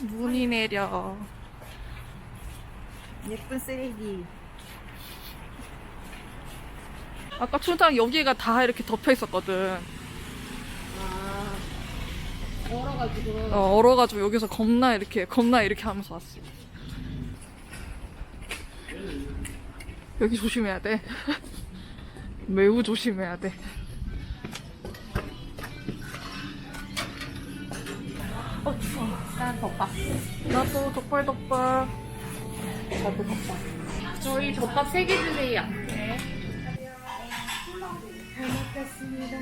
눈이 내려. 예쁜 쓰레기. 아까 춘장 여기가 다 이렇게 덮여 있었거든. 아, 얼어가지고. 어, 얼어가지고 여기서 겁나 이렇게 겁나 이렇게 하면서 왔어. 여기 조심해야 돼. 매우 조심해야 돼. 어 추워. 난 덮밥. 나도 덕발 덕발. 저도 덮밥. 저희 덮밥 3개 주세요. 네. 잘 먹겠습니다.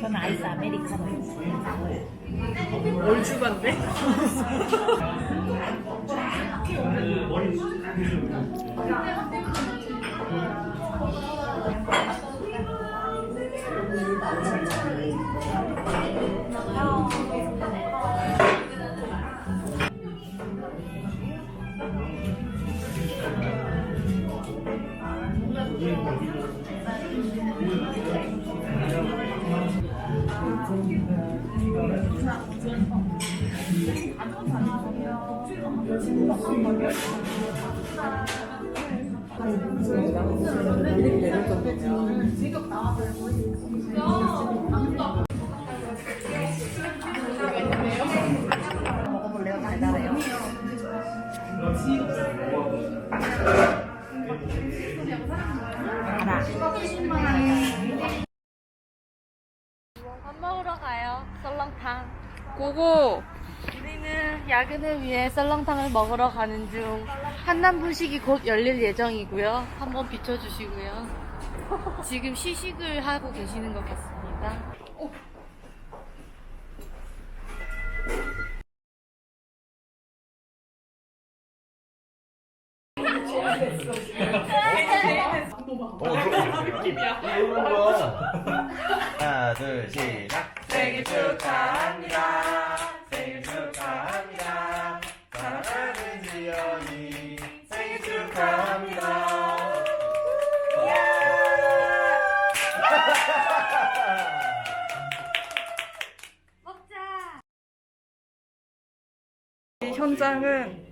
저는 아이스 아메리카노. 얼주반데? 머리 먹어볼래요? 달달해요. 알아. 고고. 우리는 야근을 위해 썰렁탕을 먹으러 가는 중. 한남 분식이 곧 열릴 예정이고요. 한번 비춰주시고요. 지금 시식을 하고 계시는 것 같습니다. 하나 둘 시작 생일 축하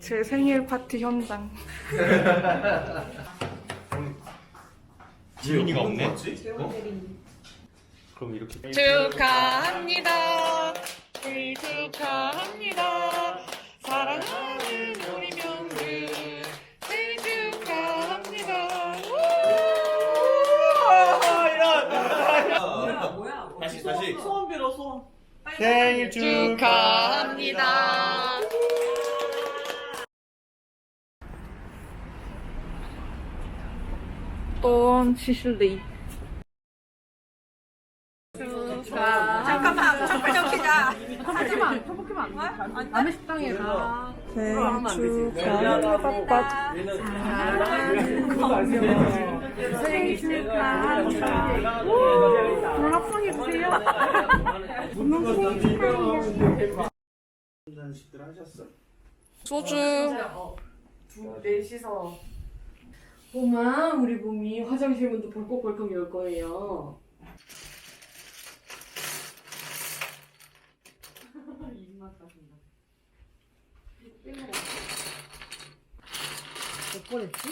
제 생일 파티 현장. 지연이가 없네 어? 그럼 이렇게 축하합니다. 생일 축하합니다. 사랑하는 우리 명들 생일 축하합니다. 다시 다시 소원 빌어 소원 생일 축하합니다. 돈 시실리. 잠깐만, 촛불 좀. 하지마, 촛불 켜면 안 돼? 남의 식당에 가. 생일 축하합니다. 생일 축하합니다. 불합성해 주세요. 단식들 하셨어? 소주. 넷이서. 봄아, 우리 봄이 화장실 문도 벌컥벌컥 열 거예요. 입맛 가신다. 몇번 했지?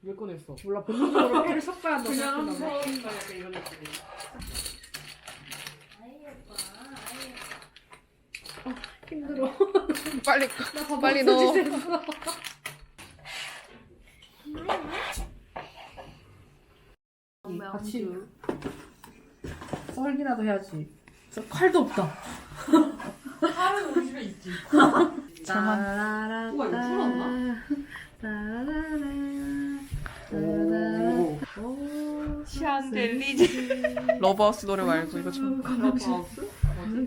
몇건 했어? 몰라, 본능적으로 피를 섞어야 한다. 그냥 한번 약간 이런 느낌이. 아, 힘들어. 빨리 나 빨리 넣어. 같이 썰기라도 해야지. 저 칼도 없다. 칼은 우리 집에 있지. 저만. 우와 이거 풀었나? 샹델리제. 러버스 노래 말고 이거 좀. 하우스?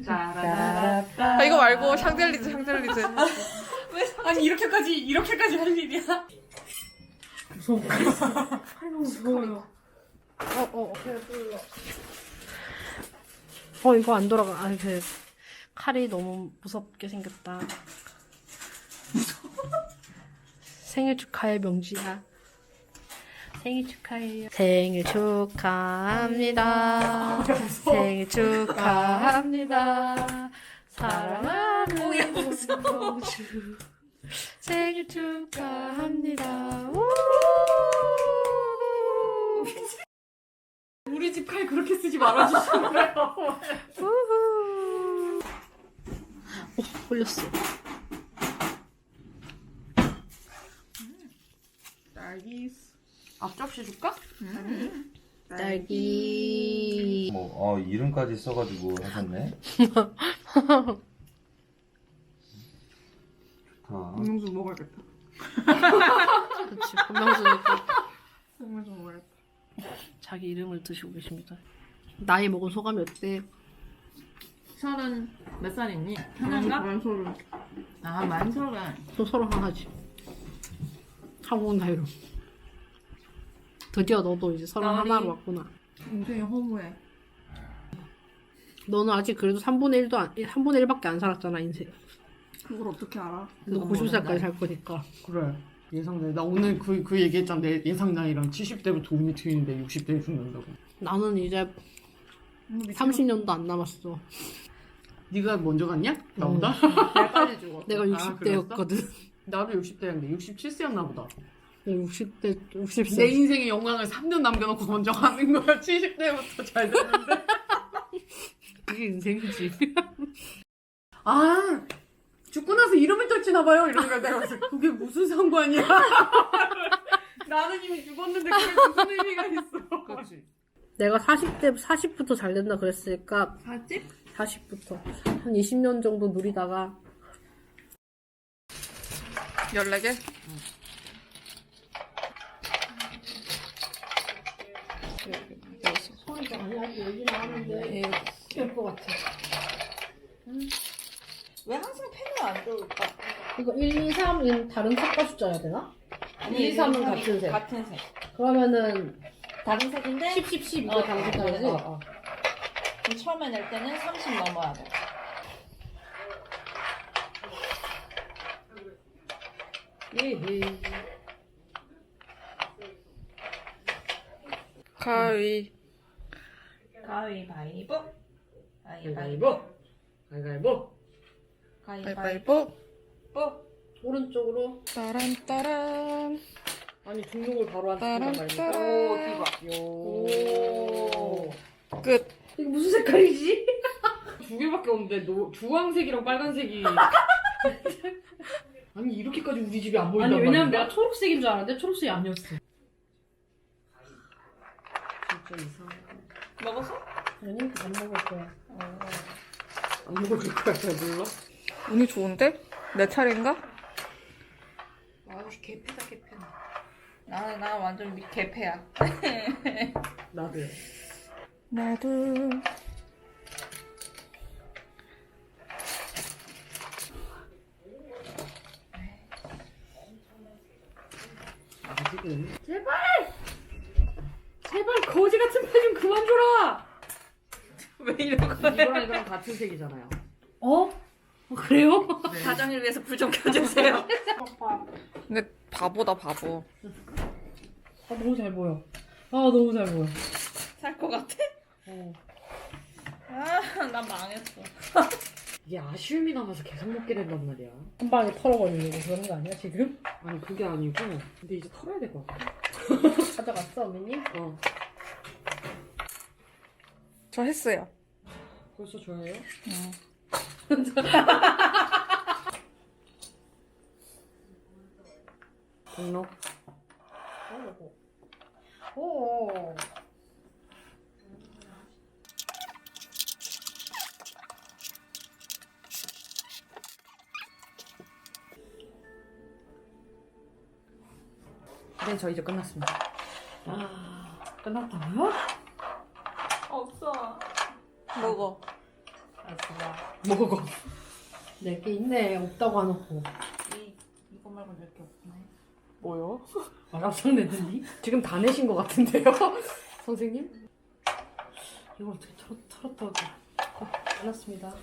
아, 이거 말고 샹델리제 샹델리제. 아니 이렇게까지 이렇게까지 할 일이야? 무서워. 무서워요. 어, 어, 어, 이거 안 돌아가. 아니, 그, 칼이 너무 무섭게 생겼다. 생일 축하해 명지야. 생일 축하해요. 생일 축하합니다. 생일 축하합니다. 사랑하는 명주 생일 축하합니다. 우! 우리 집 칼 그렇게 쓰지 말아주시면 우후. 오, 걸렸어. 딸기. 앞접시 줄까? 딸기. 뭐, 어, 이름까지 써가지고 하셨네. 좋다. 음료수 먹어야겠다. 그렇지. 건강주니까 음료수 먹어야겠다. 자기 이름을 드시고 계십니다. 나이 먹은 소감이 어때? 서른 몇 살이니? 하나인가? 만소를. 아 만서른 또 서로 하나지. 한국 나이로. 드디어 너도 이제 서른 나이. 하나로 왔구나. 인생이 허무해 너는 아직 그래도 3분의 1도 안, 3분의 1밖에 안 살았잖아, 인생. 그걸 어떻게 알아? 너 그건 90살까지 모른다. 살 거니까. 그래 예상 나이 나 오늘 그, 그 얘기했잖아 내 예상 나이랑 70대부터 운이 트이는데 60대에 죽는다고 나는 이제 30년도 안 남았어. 네가 먼저 갔냐? 나보다? 날 빨리 죽어 내가 아, 60대였거든. 나도 60대였는데 67세였나 보다 60대, 내 60세. 인생의 영광을 3년 남겨놓고 먼저 가는 거야 70대부터 잘 됐는데 그게 인생이지. 아 죽고 나서 이름을 떨치나 봐요 이런 거 내가 그래서 그게 무슨 상관이야 나는 이미 죽었는데 그게 무슨 의미가 있어 그렇지. 내가 40대, 40부터 잘 된다 그랬으니까 40? 40부터 한 20년 정도 누리다가 14개? 소리가 아니야 여기 나왔는데 될것 같아. 왜 항상 펜을 안 들어올까? 이거 1, 2, 3은 다른 색깔 숫자여야 되나? 1, 2, 3은 같은 색. 같은 색 그러면은 다른 색인데 10, 10, 10 이거 어, 다른 색깔이지? 어, 어. 그럼 처음에 낼 때는 30 넘어야 돼 예헤. 가위. 가위바위보 가위바위보 가위바위보 가위바위보. 뽀 오른쪽으로 따란 따란. 아니 중력을 바로 안 따란 쓰는 따란. 말이니까. 오 끝. 이게 무슨 색깔이지? 두 개밖에 없는데 노, 주황색이랑 빨간색이 아니 이렇게까지 우리 집이 안 보인단 아니 왜냐면 말이야? 내가 초록색인 줄 알았는데 초록색이 아니었어. 진짜 이상해 먹었어? 아니 안 먹을 거야. 안 먹을 거야 잘 몰라? 운이 좋은데? 내 차례인가? 아 개패다 개패. 나, 나 완전 미- 개패야 나도요 나도. 아직은 제발 거지 같은 패 좀 그만 줘라. 왜 이런 거야 이거랑 이거랑 같은 색이잖아요 어? 어 그래요? 가정을 위해서 불 좀 켜주세요 근데 바보다 바보. 아 너무 잘 보여. 아 너무 잘 보여. 살 것 같아? 어. 아 나 망했어 이게 아쉬움이 남아서 계속 먹게 된단 말이야 한 방에 털어버리려고 그런 거 아니야 지금? 아니 그게 아니고 근데 이제 털어야 될 것 같아 가져갔어 어머니? 어 저 했어요. 벌써 좋아해요? 등록 오. 네, 저 이제 끝났습니다. 아 끝났다고요? 없어 먹어 먹어. 낼게 있네 없다고 해놓고. 이, 이거 말고 낼게 없네 뭐요? 아 깜짝 내더니? 지금 다 내신 것 같은데요? 선생님? 이걸 어떻게 털었, 털었다고. 아, 끝났습니다.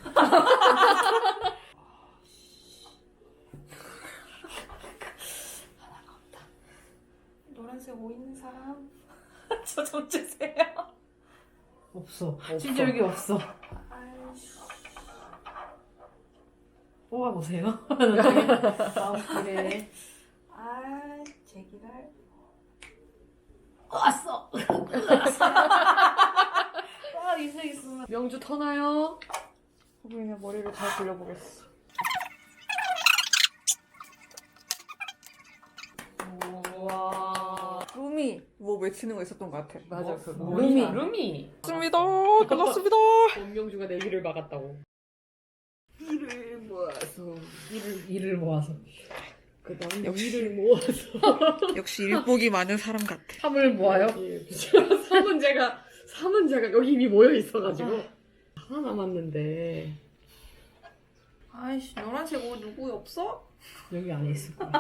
노란색 옷 있는 사람? 저 좀 주세요. 없어. 진짜 여기 없어. 아이씨. 뽑아보세요. 마음 그래. 아, 제기랄. 왔어. 아, 있어, 있어. 명주 터나요? 그냥 머리를 잘 굴려보겠어. 우와. 루미 뭐 외치는 거 있었던 것 같아. 맞아. 그 루미. 루미. 끝났습니다. 끝났습니다. 원명주가 내 귀를 막았다고. 이를 모아서. 이를, 이를 모아서. 그 다음 역시. 이를 모아서. 역시 일복이 많은 사람 같아. 삼을 모아요? 삼은 제가, 삼은 제가 여기 이미 모여 있어가지고. 하나 남았는데. 아이씨, 노란색 옷 누구 없어? 여기 안에 있을 거야.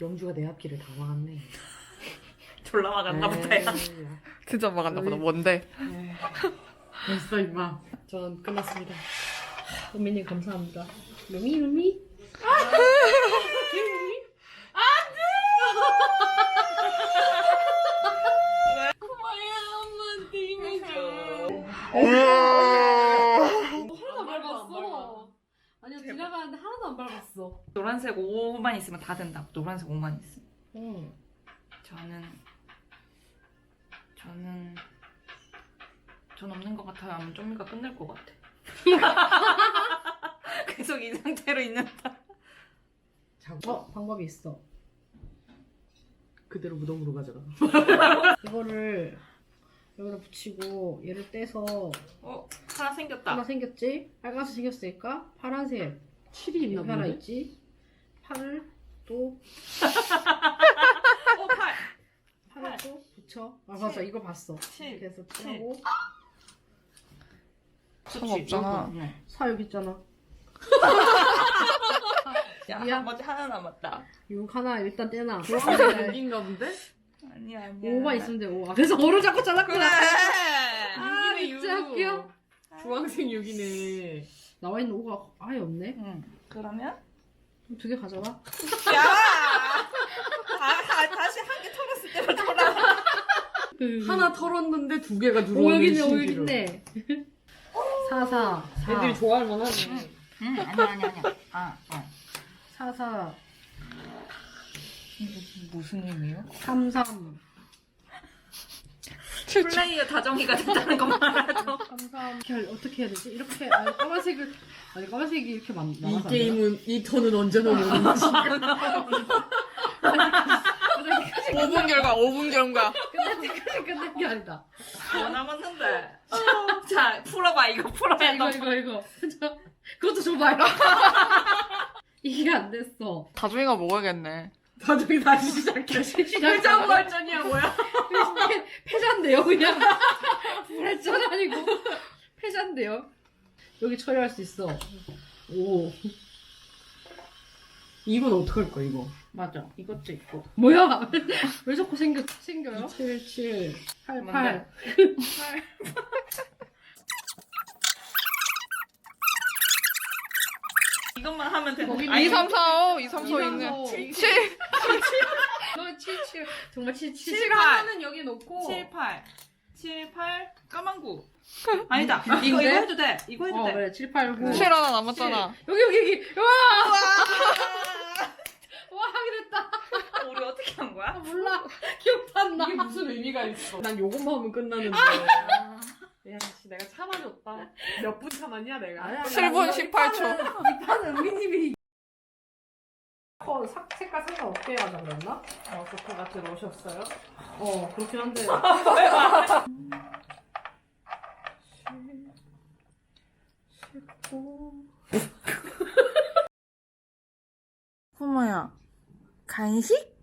명주가 내 앞길을 다 막았네. 졸라 막았나 보다. 야. 에이, 진짜 막았나 보다. 뭔데? 됐어 임마. 전 끝났습니다. 은미님 감사합니다. 루미 루미. 아니요 지나가는데 하나도 안 밟았어. 노란색 옷만 있으면 다 된다. 노란색 옷만 있으면. 응. 저는 저는 전 없는 것 같아요. 아마 좀 이가 끝날 것 같아. 계속 이 상태로 있는다. 자, 어 방법이 있어. 그대로 무덤으로 가져가. 이거를 여기다 붙이고 얘를 떼서 어 하나 생겼다. 하나 생겼지? 빨간색 생겼으니까 파란색 칠이 있나 음, 보네. 하나 있지? 팔을 또 어 팔. 팔을 또 붙여. 아 맞아 이거 봤어. 칠. 이렇게 해서 칠하고 상관없잖아. 네. 사 여기 있잖아. 야 미안. 나머지 하나 남았다. 이거 하나 일단 떼놔. 여긴가 본데? 아니야 아니야. 5만 있으면 돼. 5. 아, 그래서 5를 자꾸 그래. 잘랐구나. 아, 진짜 할게요. 주황색 6이네. 나와 있는 5가 아예 없네. 응. 그러면 두개 가져와. 야. 다, 다, 다시 한 개 털었을 때로 돌아. 그 하나 털었는데 두 개가 오 들어오는 여기 있네. 오 신기루. 여기 있네. 4 4 4 애들이 좋아할 만하네. 응 아니야 아니야 아니야. 아 어. 4 4 무슨 의미요? 3 3 플레이어 다정이가 됐다는 것만 알아도. 3 3 이렇게 어떻게 해야 되지? 이렇게 아니 까만색을 아니 까만색이 이렇게 많 이 많아서 게임은 이 턴은 언제나 오는 거지. 5분 결과, 5분 결과. 끝날 때까지 끝난 게 아니다. 뭐 남았는데? 자 풀어봐 이거 풀어야 자 이거 돼. 이거 이거 저, 그것도 줘봐요. 이게 안 됐어. 다중이가 먹어야겠네. 나중에 다시 시작해. 회장 발전이야 뭐야? 패- 패자인데요 그냥 불알전 아니고 패자인데요 여기 처리할 수 있어 오. 이건 어떡할 거야 이거? 맞아 이것도 있고. 뭐야 왜 자꾸 생겨 생겨요 7, 7. 8 뭔데? 8 이것만 하면 되는. 거기 거 2, 3, 4, 5, 2, 3, 4 있네. 7. 7. 너 7, 7 정말 7 7 칠, 7 팔. 하나는 여기 놓고 7, 8. 7, 8. 까만 구. 아니다. 이거 이거 해도 돼. 이거 해도 어 돼. 그래 7 8 9 7 하나 남았잖아. 여기 여기 여기 와! 어떻게 한 거야? 아, 몰라 기억도 안 나 이게 무슨 의미가 있어? 난 요것만 하면 끝나는데. 야, 씨, 내가 참아줬다. 몇 분 참았냐, 내가? 아니야, 7분 18초. 이 판은 은비님이 어, sắc, 색깔 상관없게 하자 그랬나? 어, 소파가 들어오셨어요? 어 그렇긴 한데 호모야, 간식?